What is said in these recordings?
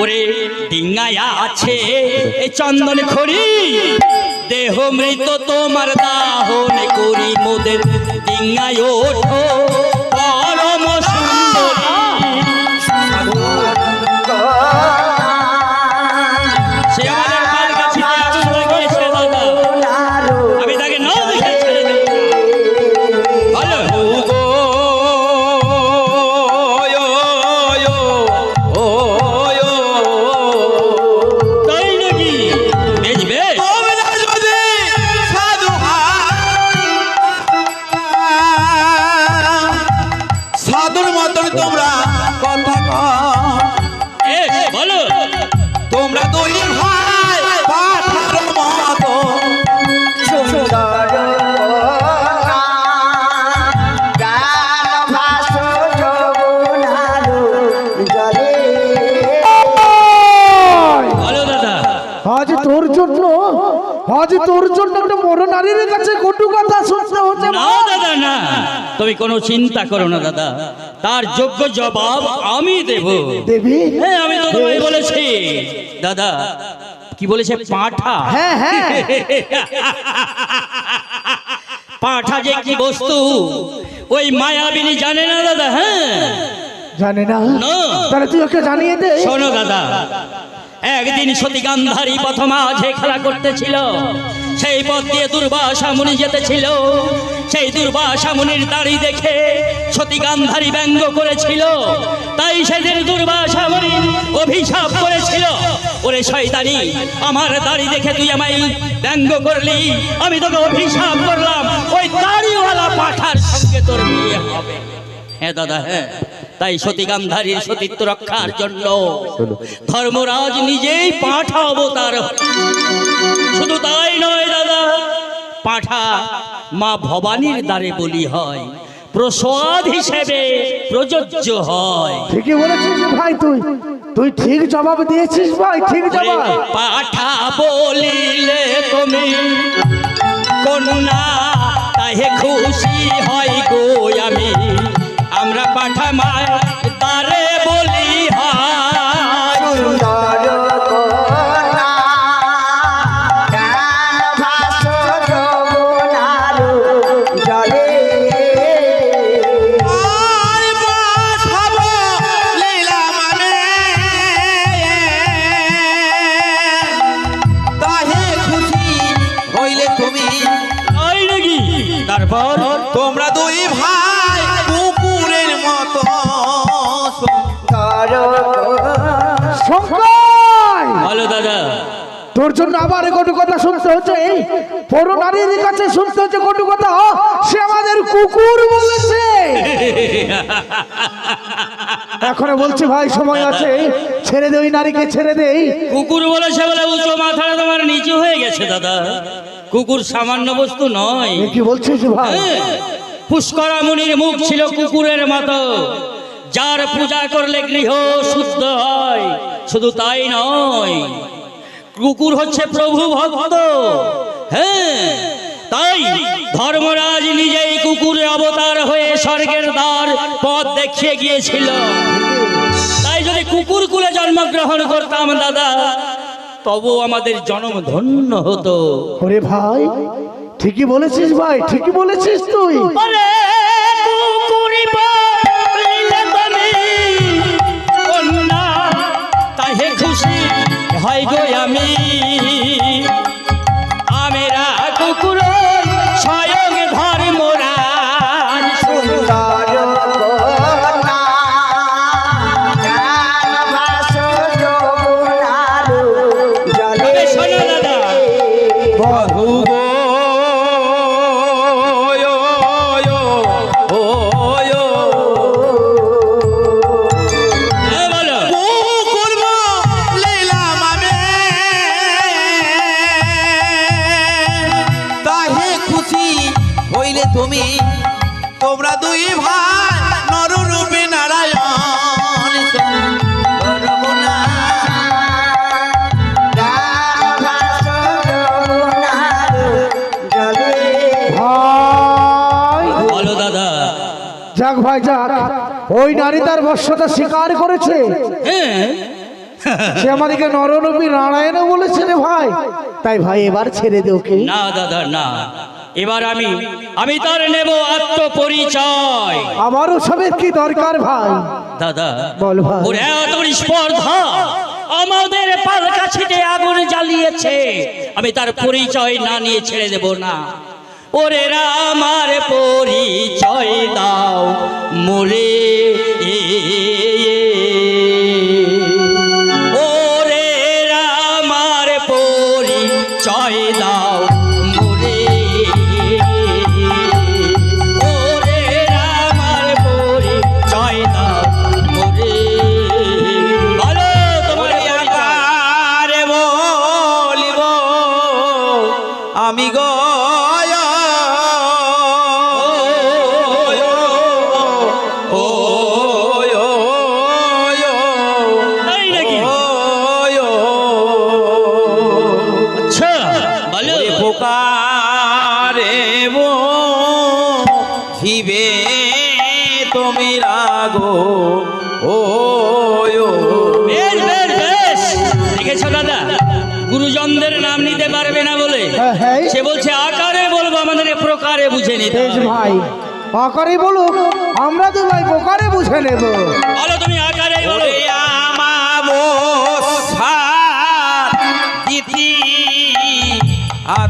ওরে ডিঙ্গায় আছে এ চন্দন খড়ি। দেহ মৃত তোমার দাহন করি মোদের ডিঙ্গায় ওঠো। তুমি কোনো চিন্তা করো না দাদা। তার যোগ্য জবাব আমি দেব। হ্যাঁ আমি তো তোমায় বলেছি। দাদা কি বলেছে? পাঁঠা? হ্যাঁ হ্যাঁ। পাঁঠা যে কি বস্তু ওই মায়াবিনী জানে না দাদা হ্যাঁ। জানে না? তাহলে তুই ওকে জানিয়ে দে। শোনো দাদা একদিন সতী গান্ধারী প্রথম মাঝে খেলা করতেছিল সেই পথ দিয়ে দুর্বাসা মুনি যেতেছিল। সেই দুর্বাসা মুনির দাড়ি দেখে সতী গান্ধারী ব্যঙ্গ করেছিল। তাই সেদিন দুর্বাসা মুনি অভিশাপ করেছিল। ওরে শয়তানি, আমার দাড়ি দেখে তুই আমায় ব্যঙ্গ করলি। আমি তোকে অভিশাপ করলাম। ওই দাড়িওয়ালা পাঠার সঙ্গে তোর বিয়ে হবে। হ্যাঁ দাদা হ্যাঁ। তাই সতী গান্ধারীর সতীত্ব রক্ষার জন্য ধর্মরাজ নিজেই পাঠা অবতার শুধু তাই নয় দাদা পাঠা মা ভবানীর দ্বারে বলি হয় প্রসাদ হিসেবে প্রযোজ্য হয়। ঠিকই বলেছিস ভাই তুই। তুই ঠিক জবাব দিয়েছিস ভাই ঠিক জবাব। পাঠা বলিলে তুমি কন্যা তাহে খুশি হয় গো আমি। আমরা পাঠা মায় ভালো দাদা। তোর জন্য আবার কটু কথা শুনতে হচ্ছে এই বড় নারীর কাছে শুনতে হচ্ছে কটু কথা। সে আমাদের কুকুর বলেছে। এখন বলছি ভাই সময় আছে ছেড়ে দে ওই নারীকে ছেড়ে দেই কুকুর বলেছে বলে উঁচু মাথাটা তোমার নিচু হয়ে গেছে দাদা। কুকুর সামান্য বস্তু নয়। কি বলছিস ভাই? হ্যাঁ, পুষ্করা মুনির মুখ ছিল কুকুরের মতো। যার পূজা করলে গৃহ শুদ্ধ হয় শুধু তাই নয় কুকুর হচ্ছে প্রভু ভক্ত। হ্যাঁ তাই ধর্মরাজ নিজেই কুকুরের অবতার হয়ে স্বর্গের দ্বার পথ দেখিয়ে গিয়েছিল। তাই যদি কুকুর কুলে জন্মগ্রহণ করতাম দাদা তবু আমাদের জন্ম ধন্য হতো। ওরে ভাই ঠিকই বলেছিস ভাই ঠিকই বলেছিস তুই। হয় গো আমি। আমেরা কুকুর স্বয়ং দাদা। বহু যাক ভাই যাক ওই নারী তার বর্ষতা স্বীকার করেছে। হ্যাঁ। সে আমাদেরকে নররূপী নারায়ণও বলেছে রে ভাই। তাই ভাই এবার ছেড়ে দে ওকে। না দাদা না। এবার আমি আমি তার নেব আত্মপরিচয়। আমারও সবের কি দরকার ভাই? দাদা বল ভাই। ওর এত স্পর্ধা। আমাদের পালকা ছিটে আগুন জ্বালিয়েছে। আমি তার পরিচয় না নিয়ে ছেড়ে দেব না। ওরে রামার পরিচয় দাও মোরে ওরে পোকারে বো শিবে তুমি রাগো ও বেশ বেশ বেশ। দেখেছ দাদা? গুরুজনদের নাম নিতে পারবে না বলে। হ্যাঁ, হ্যাঁ। সে বলছে আকারে বলব আমাদের প্রকারে বুঝে নিতে ভাই। আকারে বলুক আমরা তো ভাই বোকারে বুঝে নেব। বলো তুমি আকারে বলো।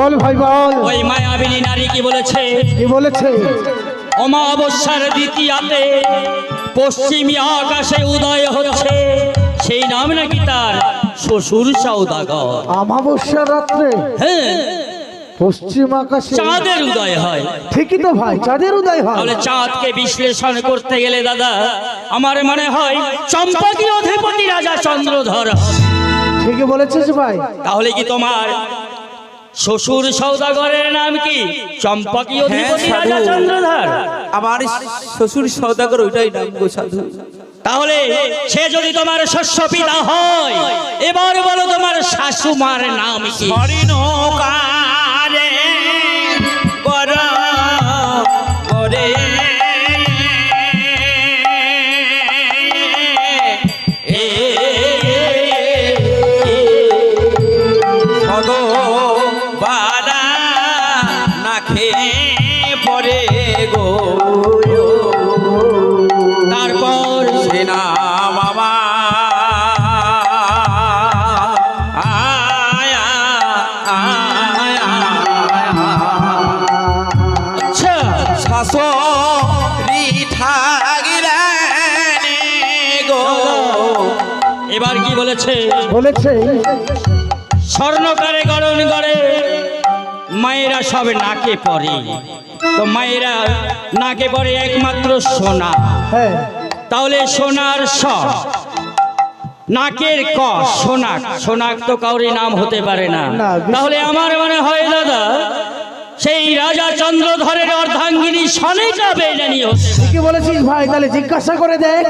বল ভাই বল। ওই মায়াবিনী নারী কি বলেছে? কি বলেছে? অমাবস্যার দ্বিতীয়াতে পশ্চিমী আকাশে উদয় হচ্ছে। সেই নাম নাকি তার? শ্বশুর সৌদাগর অমাবস্যা রাত্রে হ্যাঁ। পশ্চিম আকাশে চাঁদের উদয় হয়। ঠিকই তো ভাই চাঁদের উদয় হয়। তাহলে চাঁদকে বিশ্লেষণ করতে গেলে দাদা আমার মনে হয় চম্পাকি অধিপতি রাজা চন্দ্রধর। ঠিকই বলেছিস ভাই। তাহলে কি তোমার শ্বশুর সৌদাগরের নাম কি? চম্পকীয় অধিপতি সাধু। রাজা চন্দ্রধর। আমার শ্বশুর সৌদাগর ওইটাই নাম গো সাধু। তাহলে সে যদি তোমার শস্য পিতা হয় এবার বলো তোমার শাশুমার নাম কি? এবার কি বলেছে? বলেছে। স্বর্ণকারে গরণ করে মায়েরা সব নাকে পড়ে তো মায়েরা নাকে পড়ে একমাত্র সোনা। হ্যাঁ। তাহলে সোনার স নাকের ক সোনাক। সোনাক তো কাউরি নাম হতে পারে না। না, তাহলে আমার মনে হয় দাদা সেই রাজা চন্দ্র চন্দ্রধরের বলেছিস ভাই তাহলে জিজ্ঞাসা করে দেখ।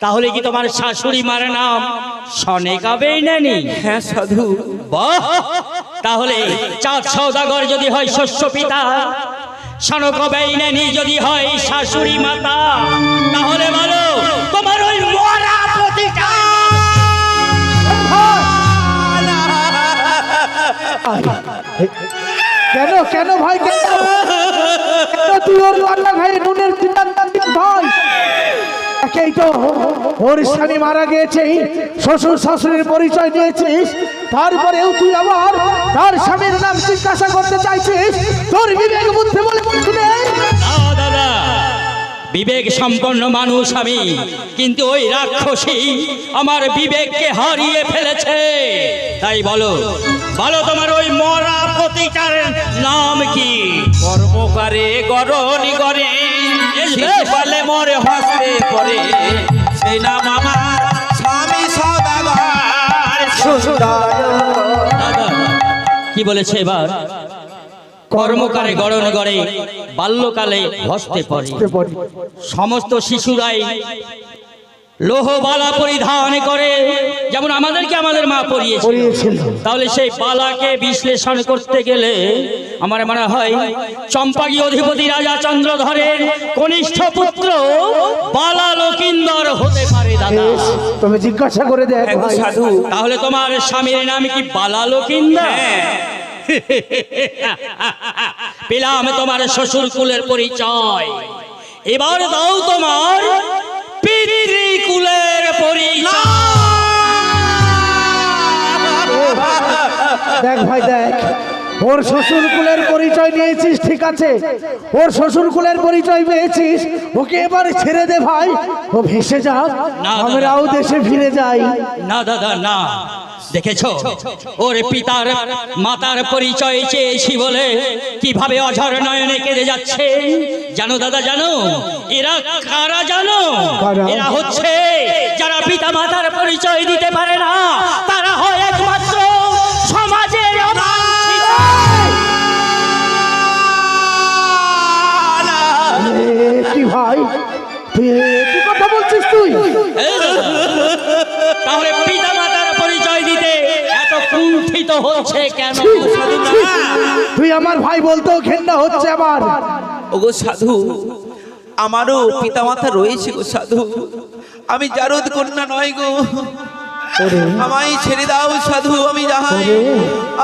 তাহলে কি তোমার শাশুড়ি মার নাম সনেকা বেইনানি হ্যাঁ সাধু। তাহলে চাঁদ সৌদাগর যদি হয় শস্য পিতা সনক বেইনানি যদি হয় শাশুড়ি মাতা তাহলে বলো তোমার ওই মরা প্রতিটা কেন কেন ভাই, কেন? তুই ওর রান্না ভাই নুনের ভাই? একেই তো ওর মারা গিয়েছে শ্বশুর শাশুড়ির পরিচয় দিয়েছিস। তারপরেও তুই আবার তার স্বামীর নাম জিজ্ঞাসা করতে চাইছিস। তোর বিবেক বুদ্ধি বলে বিবেক সম্পন্ন মানুষ আমি। কিন্তু ওই রাক্ষসী আমার বিবেককে হারিয়ে ফেলেছে। তাই বলো বলো তোমার ওই মরা প্রতিকার নাম কি? কর্মকারে গরনি করে। বলে মরে হস্তে পড়ে সেই নাম আমার স্বামী সদাগর। কি বলেছে এবার? কর্মকারে গড়ন গড়ে বাল্যকালে হস্তে পড়ে। সমস্ত শিশুরাই লোহবালা পরিধান করে যেমন আমাদেরকে আমাদের মা পরিয়েছে তাহলে সেই বালাকে বিশ্লেষণ করতে গেলে আমার মনে হয় চম্পাগী অধিপতি রাজা চন্দ্রধরের কনিষ্ঠ পুত্র বালা লকিন্দর হতে পারে দাদা। তবে জিজ্ঞাসা করে দেখ এক সাধু। তাহলে তোমার স্বামীর নাম কি বালা লকিন্দর? পেলাম তোমার শ্বশুর কুলের পরিচয়। এবার দাও তোমার পিতৃকুলের পরিচয়। দেখ ভাই দেখ। ওর শ্বশুর কুলের পরিচয় নিয়েছিস ঠিক আছে? ওর শ্বশুর কুলের পরিচয় পেয়েছিস। ওকে এবার ছেড়ে দে ভাই। ও ভেসে যাক আমরাও দেশে ফিরে যাই। না দাদা না। দেখেছ? ওর পিতার মাতার পরিচয় চেয়েছি বলে কীভাবে অঝর নয়নে কেঁদে যাচ্ছে? জানো দাদা জানো? এরা কারা জানো? এরা হচ্ছে যারা পিতা মাতার পরিচয় দিতে পারে না তারা তাহলে পিতা মাতার পরিচয় দিতে এত কুণ্ঠিত হচ্ছে কেন? তুই আমার ভাই বলতেও ঘেন্না হচ্ছে আবার ওগো সাধু আমারও পিতামাতা রয়েছে গো সাধু। আমি জারদ কন্যা নয় গো। ওরে। আমায় ছেড়ে দাও সাধু আমি যাই ওরে।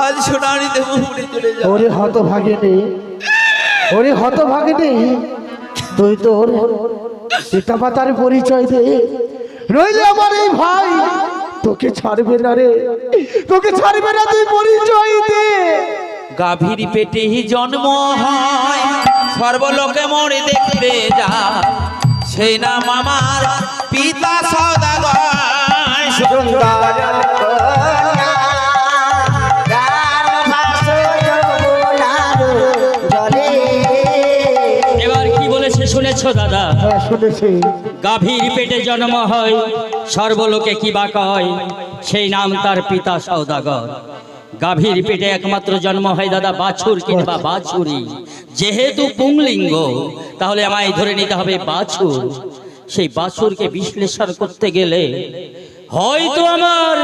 আজ সোনারি দেব উড়ে চলে যাও ওরে হত ভাগিনি ওরে হত ভাগিনি তুই তোর পিতা মাতার পরিচয় দে। রইলে আমার এই ভাই। তোকে ছাড়বে না রে। তোকে ছাড়বে না তুই পরিচয় দে। গাভীর পেটে জন্ম হয়। সর্বলোকে মরে দেখতে যা। সেই নাম আমার পিতা সদাগর। এবার দাদা। হ্যাঁ শুনেছি। গাভীর পেটে জন্ম হয় সর্বলোকে কি বা কয় সেই নাম তার পিতা সৌদাগর গাভীর পেটে একমাত্র জন্ম হয় দাদা বাছুর কিংবা বাছুরি। যেহেতু পুংলিঙ্গ তাহলে আমায় ধরে নিতে হবে বাছুর। সেই বাছুরকে বিশ্লেষণ করতে গেলে হয়তো আমার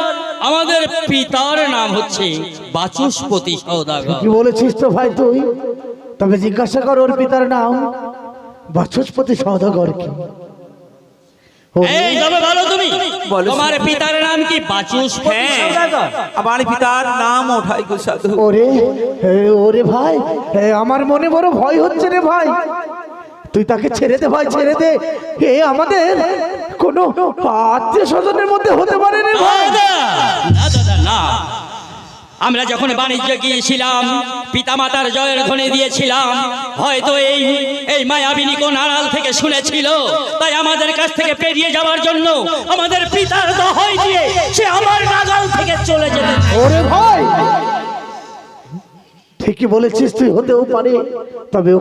আমাদের পিতার নাম হচ্ছে বাচস্পতি সৌদাগর কি বলেছিস তো ভাই তুই। তবে জিজ্ঞাসা কর ওর পিতার নাম। বাচস্পতি সৌদাগর কি? ও, এই তবে বলো তুমি। তোমার পিতার নাম কি বাচস্পতি হ্যাঁ। সৌদাগর আমার পিতার নাম ওঠাই গো সাধু। ওরে হে, ওরে ভাই আমার মনে বড় ভয় হচ্ছে রে ভাই। তুই তাকে ছেড়ে দে ভাই ছেড়ে দে। এ আমাদের কোনো আত্মীয় স্বজনের মধ্যে হতে পারে রে ভাই। আমরা যখন বাণিজ্য গিয়েছিলাম পিতামাতার জয়ের ধনে দিয়েছিলাম, হয়তো এই এই মায়াবিনী কোন আড়াল থেকে শুনেছিল, তাই আমাদের কাছ থেকে পেরিয়ে যাওয়ার জন্য আমাদের পিতার হয় দিয়ে সে আমার নাগাল থেকে চলে যেতে ঠিকই বলেছিস, তুই হতেও পারে, তবে